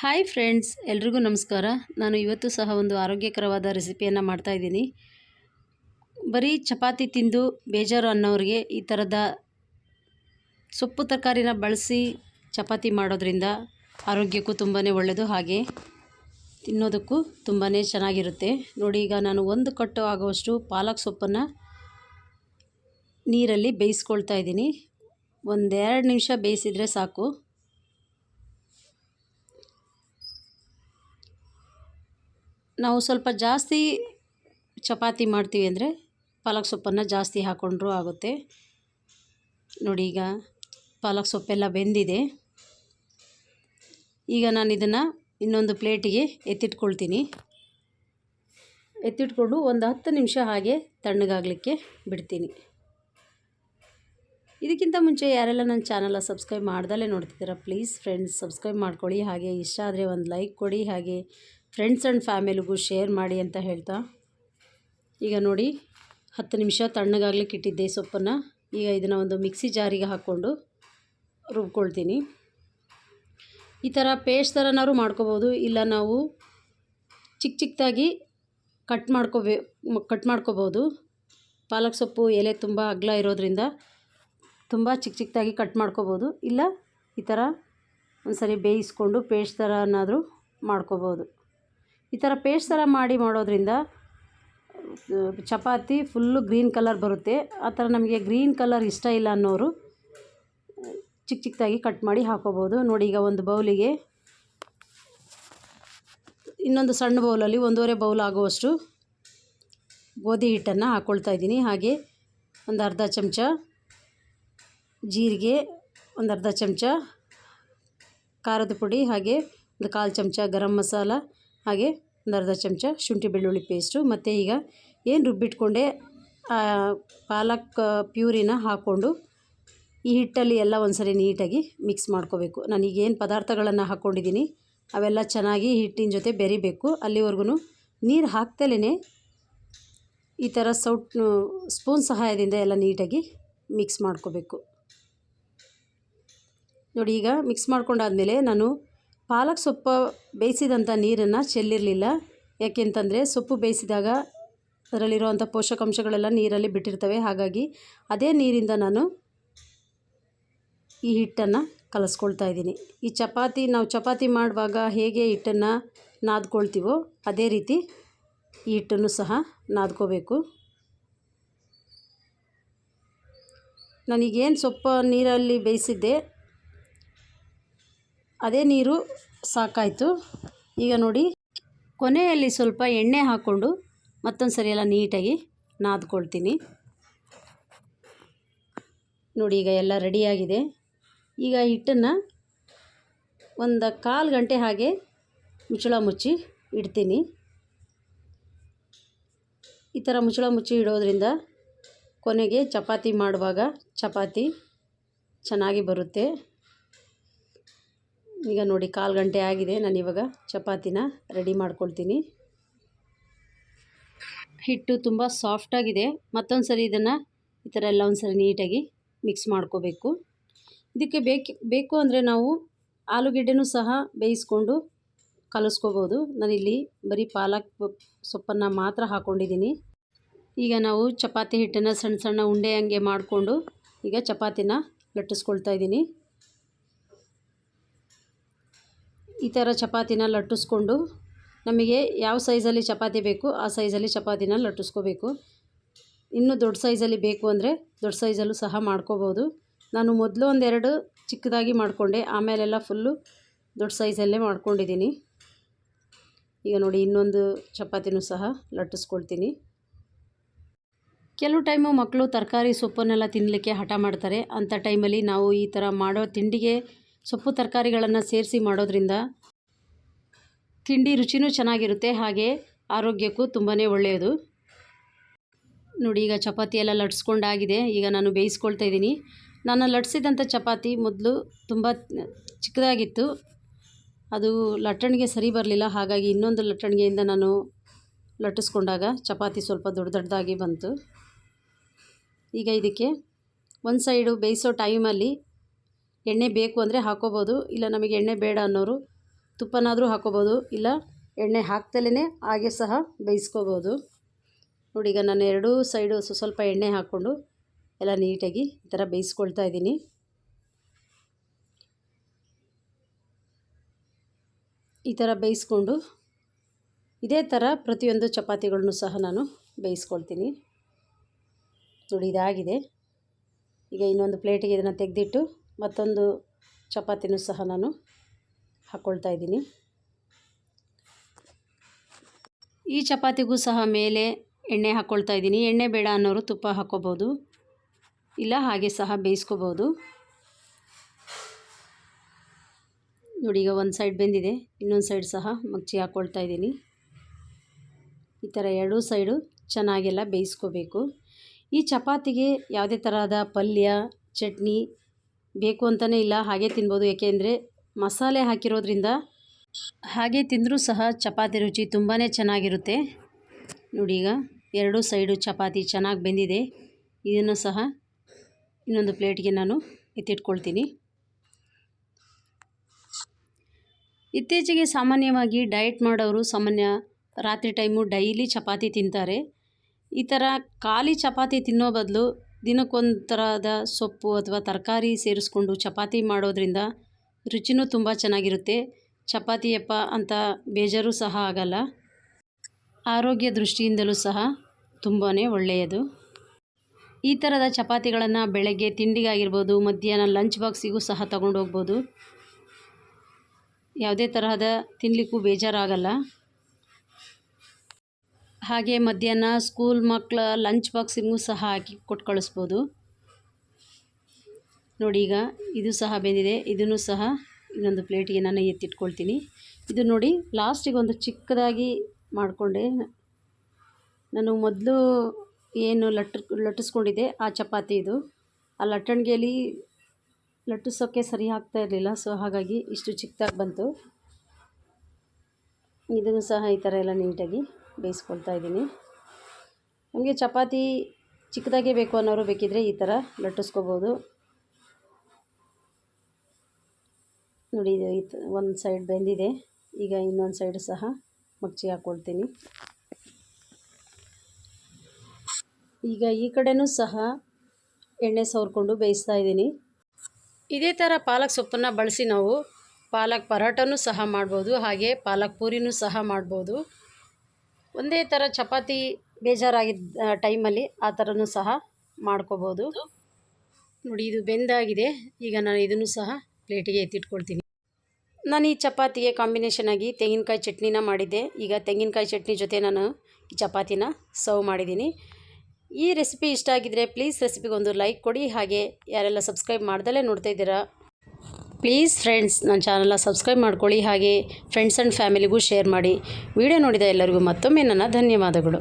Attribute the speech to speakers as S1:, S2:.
S1: Hi friends, ಎಲ್ರಿಗೂ ನಮಸ್ಕಾರ. ನಾನು ಇವತ್ತು ಸಹ ಒಂದು ಆರೋಗ್ಯಕರವಾದ ರೆಸಿಪಿಯನ್ನು ಮಾಡ್ತಾಯಿದ್ದೀನಿ ಬರೀ ಚಪಾತಿ ತಿಂದು ಬೇಜಾರು ಅನ್ನೋರಿಗೆ ಈ ಥರದ ಸೊಪ್ಪು ತರಕಾರಿನ ಬಳಸಿ ಚಪಾತಿ ಮಾಡೋದ್ರಿಂದ ಆರೋಗ್ಯಕ್ಕೂ ತುಂಬಾ ಒಳ್ಳೆಯದು ಹಾಗೆ ತಿನ್ನೋದಕ್ಕೂ ತುಂಬಾ ಚೆನ್ನಾಗಿರುತ್ತೆ. ನೋಡಿ, ಈಗ ನಾನು ಒಂದು ಕಟ್ಟು ಆಗುವಷ್ಟು ಪಾಲಕ್ ಸೊಪ್ಪನ್ನು ನೀರಲ್ಲಿ ಬೇಯಿಸ್ಕೊಳ್ತಾ ಇದ್ದೀನಿ. ಒಂದೆರಡು ನಿಮಿಷ ಬೇಯಿಸಿದರೆ ಸಾಕು. ನಾವು ಸ್ವಲ್ಪ ಜಾಸ್ತಿ ಚಪಾತಿ ಮಾಡ್ತೀವಿ ಅಂದರೆ ಪಾಲಕ್ ಸೊಪ್ಪನ್ನು ಜಾಸ್ತಿ ಹಾಕ್ಕೊಂಡ್ರೂ ಆಗುತ್ತೆ. ನೋಡಿ ಈಗ ಪಾಲಕ್ ಸೊಪ್ಪೆಲ್ಲ ಬೆಂದಿದೆ. ಈಗ ನಾನು ಇದನ್ನು ಇನ್ನೊಂದು ಪ್ಲೇಟಿಗೆ ಎತ್ತಿಟ್ಕೊಳ್ತೀನಿ. ಎತ್ತಿಟ್ಕೊಂಡು ಒಂದು ಹತ್ತು ನಿಮಿಷ ಹಾಗೆ ತಣ್ಣಗಾಗಲಿಕ್ಕೆ ಬಿಡ್ತೀನಿ. ಇದಕ್ಕಿಂತ ಮುಂಚೆ ಯಾರೆಲ್ಲ ನನ್ನ ಚಾನಲ ಸಬ್ಸ್ಕ್ರೈಬ್ ಮಾಡ್ದಲ್ಲೇ ನೋಡ್ತಿದ್ದೀರಾ, ಪ್ಲೀಸ್ ಫ್ರೆಂಡ್ಸ್ ಸಬ್ಸ್ಕ್ರೈಬ್ ಮಾಡ್ಕೊಳ್ಳಿ. ಹಾಗೆ ಇಷ್ಟ ಆದರೆ ಒಂದು ಲೈಕ್ ಕೊಡಿ. ಹಾಗೆ ಫ್ರೆಂಡ್ಸ್ ಆ್ಯಂಡ್ ಫ್ಯಾಮಿಲಿಗೂ ಶೇರ್ ಮಾಡಿ ಅಂತ ಹೇಳ್ತಾ. ಈಗ ನೋಡಿ, ಹತ್ತು ನಿಮಿಷ ತಣ್ಣಗಾಗ್ಲಿಕ್ಕೆ ಇಟ್ಟಿದ್ದೆ ಸೊಪ್ಪನ್ನು. ಈಗ ಇದನ್ನು ಒಂದು ಮಿಕ್ಸಿ ಜಾರಿಗೆ ಹಾಕ್ಕೊಂಡು ರುಬ್ಕೊಳ್ತೀನಿ. ಈ ಥರ ಪೇಸ್ಟ್ ಥರನಾದ್ರು ಮಾಡ್ಕೋಬೋದು. ಇಲ್ಲ ನಾವು ಚಿಕ್ಕ ಚಿಕ್ಕದಾಗಿ ಕಟ್ ಮಾಡ್ಕೋಬೇ, ಕಟ್ ಮಾಡ್ಕೋಬೋದು. ಪಾಲಕ್ ಸೊಪ್ಪು, ಎಲೆ ತುಂಬ ಅಗಲ ಇರೋದ್ರಿಂದ ತುಂಬ ಚಿಕ್ಕ ಚಿಕ್ಕದಾಗಿ ಕಟ್ ಮಾಡ್ಕೋಬೋದು. ಇಲ್ಲ, ಈ ಥರ ಒಂದು ಸರಿ ಬೇಯಿಸ್ಕೊಂಡು ಪೇಸ್ಟ್ ಥರನಾದರೂ ಮಾಡ್ಕೋಬೋದು. ಈ ಥರ ಪೇಸ್ಟ್ ಥರ ಮಾಡಿ ಮಾಡೋದ್ರಿಂದ, ಚಪಾತಿ ಫುಲ್ಲು ಗ್ರೀನ್ ಕಲರ್ ಬರುತ್ತೆ. ಆ ಥರ ನಮಗೆ ಗ್ರೀನ್ ಕಲರ್ ಇಷ್ಟ ಇಲ್ಲ ಅನ್ನೋರು ಚಿಕ್ಕ ಚಿಕ್ಕದಾಗಿ ಕಟ್ ಮಾಡಿ ಹಾಕೋಬೋದು. ನೋಡಿ ಈಗ ಒಂದು ಬೌಲಿಗೆ ಇನ್ನೊಂದು ಸಣ್ಣ ಬೌಲಲ್ಲಿ ಒಂದೂವರೆ ಬೌಲ್ ಆಗುವಷ್ಟು ಗೋಧಿ ಹಿಟ್ಟನ್ನು ಹಾಕ್ಕೊಳ್ತಾ ಇದ್ದೀನಿ. ಹಾಗೆ ಒಂದು ಅರ್ಧ ಚಮಚ ಜೀರಿಗೆ, ಒಂದು ಅರ್ಧ ಚಮಚ ಖಾರದ ಪುಡಿ, ಹಾಗೆ ಒಂದು ಕಾಲು ಚಮಚ ಗರಂ ಮಸಾಲ ಹಾಗೆ ಒಂದು ಅರ್ಧ ಚಮಚ ಶುಂಠಿ ಬೆಳ್ಳುಳ್ಳಿ ಪೇಸ್ಟು ಮತ್ತು ಈಗ ಏನು ರುಬ್ಬಿಟ್ಕೊಂಡೆ ಪಾಲಕ್ ಪ್ಯೂರಿನ ಹಾಕ್ಕೊಂಡು ಈ ಹಿಟ್ಟಲ್ಲಿ ಎಲ್ಲ ಒಂದ್ಸರಿ ನೀಟಾಗಿ ಮಿಕ್ಸ್ ಮಾಡ್ಕೋಬೇಕು. ನಾನೀಗೇನು ಪದಾರ್ಥಗಳನ್ನು ಹಾಕ್ಕೊಂಡಿದ್ದೀನಿ ಅವೆಲ್ಲ ಚೆನ್ನಾಗಿ ಹಿಟ್ಟಿನ ಜೊತೆ ಬೆರಿಬೇಕು. ಅಲ್ಲಿವರೆಗೂ ನೀರು ಹಾಕ್ತಲೇ ಈ ಥರ ಸೌಟ್ ಸ್ಪೂನ್ ಸಹಾಯದಿಂದ ಎಲ್ಲ ನೀಟಾಗಿ ಮಿಕ್ಸ್ ಮಾಡ್ಕೋಬೇಕು. ನೋಡಿ ಈಗ ಮಿಕ್ಸ್ ಮಾಡ್ಕೊಂಡಾದಮೇಲೆ ನಾನು ಪಾಲಕ್ ಸೊಪ್ಪು ಬೇಯಿಸಿದಂಥ ನೀರನ್ನು ಚೆಲ್ಲಿರಲಿಲ್ಲ. ಯಾಕೆಂತಂದರೆ ಸೊಪ್ಪು ಬೇಯಿಸಿದಾಗ ಅದರಲ್ಲಿರುವಂಥ ಪೋಷಕಾಂಶಗಳೆಲ್ಲ ನೀರಲ್ಲಿ ಬಿಟ್ಟಿರ್ತವೆ. ಹಾಗಾಗಿ ಅದೇ ನೀರಿಂದ ನಾನು ಈ ಹಿಟ್ಟನ್ನು ಕಲಸ್ಕೊಳ್ತಾ ಇದ್ದೀನಿ. ಈ ಚಪಾತಿ, ನಾವು ಚಪಾತಿ ಮಾಡುವಾಗ ಹೇಗೆ ಹಿಟ್ಟನ್ನು ನಾದ್ಕೊಳ್ತೀವೋ ಅದೇ ರೀತಿ ಈ ಹಿಟ್ಟನ್ನು ಸಹ ನಾದ್ಕೋಬೇಕು. ನನಗೇನು ಸೊಪ್ಪು ನೀರಲ್ಲಿ ಬೇಯಿಸಿದ್ದೆ ಅದೇ ನೀರು ಸಾಕಾಯಿತು. ಈಗ ನೋಡಿ, ಕೊನೆಯಲ್ಲಿ ಸ್ವಲ್ಪ ಎಣ್ಣೆ ಹಾಕ್ಕೊಂಡು ಮತ್ತೊಂದು ಸರಿ ಎಲ್ಲ ನೀಟಾಗಿ ನಾದ್ಕೊಳ್ತೀನಿ. ನೋಡಿ, ಈಗ ಎಲ್ಲ ರೆಡಿಯಾಗಿದೆ ಈಗ ಹಿಟ್ಟನ್ನು ಒಂದು ಕಾಲು ಗಂಟೆ ಹಾಗೆ ಮುಚ್ಚಳ ಮುಚ್ಚಿ ಇಡ್ತೀನಿ. ಈ ಥರ ಮುಚ್ಚಳ ಮುಚ್ಚಿ ಇಡೋದ್ರಿಂದ ಕೊನೆಗೆ ಚಪಾತಿ ಮಾಡುವಾಗ ಚಪಾತಿ ಚೆನ್ನಾಗಿ ಬರುತ್ತೆ. ಈಗ ನೋಡಿ ಕಾಲು ಗಂಟೆ ಆಗಿದೆ. ನಾನು ಇವಾಗ ಚಪಾತಿನ ರೆಡಿ ಮಾಡ್ಕೊಳ್ತೀನಿ. ಹಿಟ್ಟು ತುಂಬ ಸಾಫ್ಟಾಗಿದೆ ಮತ್ತೊಂದು ಸರಿ ಇದನ್ನು ಈ ಥರ ಎಲ್ಲ ಒಂದು ಸರಿ ನೀಟಾಗಿ ಮಿಕ್ಸ್ ಮಾಡ್ಕೋಬೇಕು. ಇದಕ್ಕೆ ಬೇಕು ಬೇಕು ಅಂದರೆ ನಾವು ಆಲೂಗೆಡ್ಡೆನೂ ಸಹ ಬೇಯಿಸ್ಕೊಂಡು ಕಲಿಸ್ಕೋಬೋದು. ನಾನಿಲ್ಲಿ ಬರೀ ಪಾಲಕ್ ಸೊಪ್ಪನ್ನು ಮಾತ್ರ ಹಾಕ್ಕೊಂಡಿದ್ದೀನಿ ಈಗ ನಾವು ಚಪಾತಿ ಹಿಟ್ಟನ್ನು ಸಣ್ಣ ಸಣ್ಣ ಉಂಡೆ ಹಂಗೆ ಮಾಡಿಕೊಂಡು ಈಗ ಚಪಾತಿನ ಲಟ್ಟಿಸ್ಕೊಳ್ತಾ ಇದ್ದೀನಿ. ಈ ಥರ ಚಪಾತಿನ ಲಟ್ಟಿಸ್ಕೊಂಡು ನಮಗೆ ಯಾವ ಸೈಜಲ್ಲಿ ಚಪಾತಿ ಬೇಕು ಆ ಸೈಜಲ್ಲಿ ಚಪಾತಿನ ಲಟ್ಟಿಸ್ಕೋಬೇಕು. ಇನ್ನೂ ದೊಡ್ಡ ಸೈಜಲ್ಲಿ ಬೇಕು ಅಂದರೆ ದೊಡ್ಡ ಸೈಜಲ್ಲೂ ಸಹ ಮಾಡ್ಕೋಬೋದು. ನಾನು ಮೊದಲು ಒಂದೆರಡು ಚಿಕ್ಕದಾಗಿ ಮಾಡಿಕೊಂಡೆ, ಆಮೇಲೆಲ್ಲ ಫುಲ್ಲು ದೊಡ್ಡ ಸೈಜಲ್ಲೇ ಮಾಡ್ಕೊಂಡಿದ್ದೀನಿ. ಈಗ ನೋಡಿ ಇನ್ನೊಂದು ಚಪಾತಿನೂ ಸಹ ಲಟ್ಟಿಸ್ಕೊಳ್ತೀನಿ. ಕೆಲವು ಟೈಮು ಮಕ್ಕಳು ತರಕಾರಿ ಸೊಪ್ಪನ್ನೆಲ್ಲ ತಿನ್ನಲಿಕ್ಕೆ ಹಠ ಮಾಡ್ತಾರೆ. ಅಂಥ ಟೈಮಲ್ಲಿ ನಾವು ಈ ಥರ ಮಾಡೋ ತಿಂಡಿಗೆ ಸೊಪ್ಪು ತರಕಾರಿಗಳನ್ನು ಸೇರಿಸಿ ಮಾಡೋದ್ರಿಂದ ತಿಂಡಿ ರುಚಿನೂ ಚೆನ್ನಾಗಿರುತ್ತೆ, ಹಾಗೆ ಆರೋಗ್ಯಕ್ಕೂ ತುಂಬಾ ಒಳ್ಳೆಯದು. ನೋಡಿ, ಈಗ ಚಪಾತಿ ಎಲ್ಲ ಲಟ್ಸ್ಕೊಂಡಾಗಿದೆ. ಈಗ ನಾನು ಬೇಯಿಸ್ಕೊಳ್ತಾ ಇದ್ದೀನಿ. ನಾನು ಲಟ್ಸಿದಂಥ ಚಪಾತಿ ಮೊದಲು ತುಂಬ ಚಿಕ್ಕದಾಗಿತ್ತು. ಅದು ಲಟ್ಟಣಿಗೆ ಸರಿ ಬರಲಿಲ್ಲ. ಹಾಗಾಗಿ ಇನ್ನೊಂದು ಲಟ್ಟಣಿಗೆಯಿಂದ ನಾನು ಲಟ್ಟಿಸ್ಕೊಂಡಾಗ ಚಪಾತಿ ಸ್ವಲ್ಪ ದೊಡ್ಡ ದೊಡ್ಡದಾಗಿ ಬಂತು. ಈಗ ಇದಕ್ಕೆ ಒಂದು ಸೈಡು ಬೇಯಿಸೋ ಟೈಮಲ್ಲಿ ಎಣ್ಣೆ ಬೇಕು ಅಂದರೆ ಹಾಕೋಬೋದು, ಇಲ್ಲ ನಮಗೆ ಎಣ್ಣೆ ಬೇಡ ಅನ್ನೋರು ತುಪ್ಪನಾದರೂ ಹಾಕೋಬೋದು, ಇಲ್ಲ ಎಣ್ಣೆ ಹಾಕ್ದಲೇ ಹಾಗೆ ಸಹ ಬೇಯಿಸ್ಕೋಬೋದು. ನೋಡಿ, ಈಗ ನಾನು ಎರಡೂ ಸೈಡು ಸ್ವ- ಸ್ವಲ್ಪ ಎಣ್ಣೆ ಹಾಕ್ಕೊಂಡು ಎಲ್ಲ ನೀಟಾಗಿ ಈ ಥರ ಬೇಯಿಸ್ಕೊಳ್ತಾ ಇದ್ದೀನಿ. ಈ ಥರ ಬೇಯಿಸ್ಕೊಂಡು ಇದೇ ಥರ ಪ್ರತಿಯೊಂದು ಚಪಾತಿಗಳನ್ನು ಸಹ ನಾನು ಬೇಯಿಸ್ಕೊಳ್ತೀನಿ. ನೋಡಿ, ಇದಾಗಿದೆ. ಈಗ ಇನ್ನೊಂದು ಪ್ಲೇಟಿಗೆ ಇದನ್ನು ತೆಗೆದಿಟ್ಟು ಮತ್ತೊಂದು ಚಪಾತಿನೂ ಸಹ ನಾನು ಹಾಕ್ಕೊಳ್ತಾ ಇದ್ದೀನಿ. ಈ ಚಪಾತಿಗೂ ಸಹ ಮೇಲೆ ಎಣ್ಣೆ ಹಾಕ್ಕೊಳ್ತಾ ಇದ್ದೀನಿ. ಎಣ್ಣೆ ಬೇಡ ಅನ್ನೋರು ತುಪ್ಪ ಹಾಕ್ಕೋಬೋದು ಇಲ್ಲ ಹಾಗೆ ಸಹ ಬೇಯಿಸ್ಕೋಬೋದು. ನೋಡಿ, ಈಗ ಒಂದು ಸೈಡ್ ಬೆಂದಿದೆ, ಇನ್ನೊಂದು ಸೈಡ್ ಸಹ ಮಗ್ಚಿ ಹಾಕ್ಕೊಳ್ತಾ ಇದ್ದೀನಿ. ಈ ಥರ ಎರಡೂ ಸೈಡು ಚೆನ್ನಾಗೆಲ್ಲ ಬೇಯಿಸ್ಕೋಬೇಕು. ಈ ಚಪಾತಿಗೆ ಯಾವುದೇ ಥರದ ಪಲ್ಯ, ಚಟ್ನಿ ಬೇಕು ಅಂತಲೇ ಇಲ್ಲ, ಹಾಗೆ ತಿನ್ಬೋದು. ಏಕೆಂದರೆ ಮಸಾಲೆ ಹಾಕಿರೋದ್ರಿಂದ ಹಾಗೆ ತಿಂದರೂ ಸಹ ಚಪಾತಿ ರುಚಿ ತುಂಬಾ ಚೆನ್ನಾಗಿರುತ್ತೆ. ನೋಡಿ ಈಗ ಎರಡೂ ಸೈಡು ಚಪಾತಿ ಚೆನ್ನಾಗಿ ಬೆಂದಿದೆ. ಇದನ್ನು ಸಹ ಇನ್ನೊಂದು ಪ್ಲೇಟ್ಗೆ ನಾನು ಎತ್ತಿಟ್ಕೊಳ್ತೀನಿ. ಇತ್ತೀಚೆಗೆ ಸಾಮಾನ್ಯವಾಗಿ ಡಯಟ್ ಮಾಡೋರು ಸಾಮಾನ್ಯ ರಾತ್ರಿ ಟೈಮು ಡೈಲಿ ಚಪಾತಿ ತಿಂತಾರೆ. ಈ ಥರ ಖಾಲಿ ಚಪಾತಿ ತಿನ್ನೋ ಬದಲು ದಿನಕ್ಕೊಂದು ಥರದ ಸೊಪ್ಪು ಅಥವಾ ತರಕಾರಿ ಸೇರಿಸ್ಕೊಂಡು ಚಪಾತಿ ಮಾಡೋದ್ರಿಂದ ರುಚಿನೂ ತುಂಬ ಚೆನ್ನಾಗಿರುತ್ತೆ. ಚಪಾತಿಯಪ್ಪ ಅಂತ ಬೇಜಾರು ಸಹ ಆಗಲ್ಲ. ಆರೋಗ್ಯ ದೃಷ್ಟಿಯಿಂದಲೂ ಸಹ ತುಂಬಾ ಒಳ್ಳೆಯದು. ಈ ಥರದ ಚಪಾತಿಗಳನ್ನು ಬೆಳಗ್ಗೆ ತಿಂಡಿಗಾಗಿರ್ಬೋದು, ಮಧ್ಯಾಹ್ನ ಲಂಚ್ ಬಾಕ್ಸಿಗೂ ಸಹ ತಗೊಂಡು ಹೋಗ್ಬೋದು ಯಾವುದೇ ತರಹದ ತಿನ್ನಲಿಕ್ಕೂ ಬೇಜಾರಾಗಲ್ಲ. ಹಾಗೆ ಮಧ್ಯಾಹ್ನ ಸ್ಕೂಲ್ ಮಕ್ಕಳ ಲಂಚ್ ಬಾಕ್ಸಿಗೂ ಸಹ ಹಾಕಿ ಕೊಟ್ಟು ಕಳಿಸ್ಬೋದು. ನೋಡಿ ಈಗ ಇದು ಸಹ ಬೆಂದಿದೆ. ಇದನ್ನು ಸಹ ಇನ್ನೊಂದು ಪ್ಲೇಟಿಗೆ ನಾನು ಎತ್ತಿಟ್ಕೊಳ್ತೀನಿ. ಇದು ನೋಡಿ ಲಾಸ್ಟಿಗೆ ಒಂದು ಚಿಕ್ಕದಾಗಿ ಮಾಡಿಕೊಂಡೆ. ನಾನು ಮೊದಲು ಏನು ಲಟ್ ಲಟ್ಟಿಸ್ಕೊಂಡಿದ್ದೆ, ಆ ಚಪಾತಿ ಇದು. ಆ ಲಟ್ಟಣಿಗೆಯಲ್ಲಿ ಲಟ್ಟಿಸೋಕ್ಕೆ ಸರಿ ಆಗ್ತಾ ಇರಲಿಲ್ಲ, ಸೊ ಹಾಗಾಗಿ ಇಷ್ಟು ಚಿಕ್ಕದಾಗಿ ಬಂತು. ಇದನ್ನು ಸಹ ಈ ಥರ ಎಲ್ಲ ನೀಟಾಗಿ ಬೇಯಿಸ್ಕೊಳ್ತಾ ಇದ್ದೀನಿ. ನಮಗೆ ಚಪಾತಿ ಚಿಕ್ಕದಾಗೆ ಬೇಕು ಅನ್ನೋರು ಬೇಕಿದ್ದರೆ ಈ ಥರ ಲಟ್ಟಿಸ್ಕೋಬೋದು. ನೋಡಿ, ಇದು ಒಂದು ಸೈಡ್ ಬೆಂದಿದೆ. ಈಗ ಇನ್ನೊಂದು ಸೈಡ್ ಸಹ ಮುಚ್ಚಿ ಹಾಕ್ಕೊಳ್ತೀನಿ. ಈಗ ಈ ಕಡೆನೂ ಸಹ ಎಣ್ಣೆ ಸವರ್ಕೊಂಡು ಬೇಯಿಸ್ತಾ ಇದ್ದೀನಿ. ಇದೇ ಥರ ಪಾಲಕ್ ಸೊಪ್ಪನ್ನು ಬಳಸಿ ನಾವು ಪಾಲಕ್ ಪರೋಟನೂ ಸಹ ಮಾಡ್ಬೋದು, ಹಾಗೆ ಪಾಲಕ್ ಪೂರಿನೂ ಸಹ ಮಾಡ್ಬೋದು. ಒಂದೇ ಥರ ಚಪಾತಿ ಬೇಜಾರಾಗಿದ್ದ ಟೈಮಲ್ಲಿ ಆ ಥರನೂ ಸಹ ಮಾಡ್ಕೋಬೋದು. ನೋಡಿ, ಇದು ಬೆಂದಾಗಿದೆ. ಈಗ ನಾನು ಇದನ್ನು ಸಹ ಪ್ಲೇಟಿಗೆ ಎತ್ತಿಟ್ಕೊಳ್ತೀನಿ. ನಾನು ಈ ಚಪಾತಿಗೆ ಕಾಂಬಿನೇಷನ್ ಆಗಿ ತೆಂಗಿನಕಾಯಿ ಚಟ್ನಿನ ಮಾಡಿದ್ದೆ. ಈಗ ತೆಂಗಿನಕಾಯಿ ಚಟ್ನಿ ಜೊತೆ ನಾನು ಈ ಚಪಾತಿನ ಸರ್ವ್ ಮಾಡಿದ್ದೀನಿ. ಈ ರೆಸಿಪಿ ಇಷ್ಟ ಆಗಿದ್ದರೆ ಪ್ಲೀಸ್ ರೆಸಿಪಿಗೆ ಒಂದು ಲೈಕ್ ಕೊಡಿ. ಹಾಗೆ ಯಾರೆಲ್ಲ ಸಬ್ಸ್ಕ್ರೈಬ್ ಮಾಡ್ದಲೇ ನೋಡ್ತಾ ಇದ್ದೀರಾ ಪ್ಲೀಸ್ ಫ್ರೆಂಡ್ಸ್ ನನ್ನ ಚಾನಲ್ನ ಸಬ್ಸ್ಕ್ರೈಬ್ ಮಾಡ್ಕೊಳ್ಳಿ ಹಾಗೆ ಫ್ರೆಂಡ್ಸ್ ಆ್ಯಂಡ್ ಫ್ಯಾಮಿಲಿಗೂ ಶೇರ್ ಮಾಡಿ. ವಿಡಿಯೋ ನೋಡಿದ ಎಲ್ಲರಿಗೂ ಮತ್ತೊಮ್ಮೆ ನನ್ನ ಧನ್ಯವಾದಗಳು.